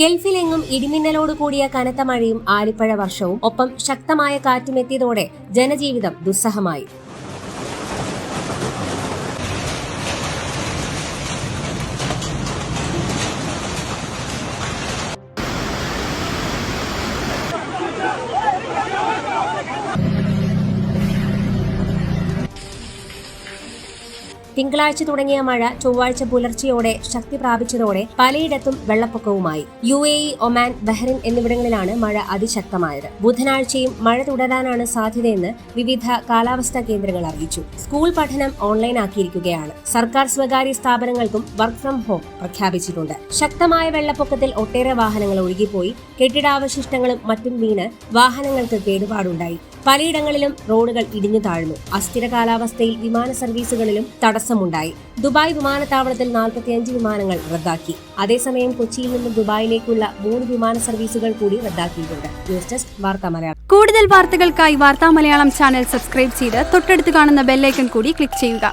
ഗൾഫിലെങ്ങും ഇടിമിന്നലോട് കൂടിയ കനത്ത മഴയും ആലിപ്പഴ വർഷവും ഒപ്പം ശക്തമായ കാറ്റുമെത്തിയതോടെ ജനജീവിതം ദുസ്സഹമായി. തിങ്കളാഴ്ച തുടങ്ങിയ മഴ ചൊവ്വാഴ്ച പുലർച്ചെയോടെ ശക്തി പ്രാപിച്ചതോടെ പലയിടത്തും വെള്ളപ്പൊക്കവുമായി. U A E Oman Bahrain എന്നിവിടങ്ങളിലാണ് മഴ അതിശക്തമായത്. ബുധനാഴ്ചയും മഴ തുടരാനാണ് സാധ്യതയെന്ന് വിവിധ കാലാവസ്ഥാ കേന്ദ്രങ്ങൾ അറിയിച്ചു. സ്കൂൾ പഠനം ഓൺലൈനാക്കിയിരിക്കുകയാണ് സർക്കാർ സ്വകാര്യ സ്ഥാപനങ്ങൾക്കും വർക്ക് ഫ്രം ഹോം പ്രഖ്യാപിച്ചിട്ടുണ്ട്. ശക്തമായ വെള്ളപ്പൊക്കത്തിൽ ഒട്ടേറെ വാഹനങ്ങൾ ഒഴുകിപ്പോയി. കെട്ടിടാവശിഷ്ടങ്ങളും മറ്റും വീണ് വാഹനങ്ങൾക്ക് കേടുപാടുണ്ടായി. പലയിടങ്ങളിലും റോഡുകൾ ഇടിഞ്ഞു താഴ്ന്നു. അസ്ഥിര കാലാവസ്ഥയിൽ വിമാന സർവീസുകളിലും തടസ്സമുണ്ടായി. ദുബായ് വിമാനത്താവളത്തിൽ നാൽപ്പത്തിയഞ്ച് വിമാനങ്ങൾ റദ്ദാക്കി. അതേസമയം കൊച്ചിയിൽ നിന്ന് ദുബായിലേക്കുള്ള മൂന്ന് വിമാന സർവീസുകൾ കൂടി റദ്ദാക്കിയിട്ടുണ്ട്. ന്യൂസ് ഡെസ്ക് വാർത്താ മലയാളം. കൂടുതൽ വാർത്തകൾക്കായി വാർത്താ മലയാളം ചാനൽ സബ്സ്ക്രൈബ് ചെയ്ത് തൊട്ടടുത്ത് കാണുന്ന ബെല്ലൈക്കൺ കൂടി ക്ലിക്ക് ചെയ്യുക.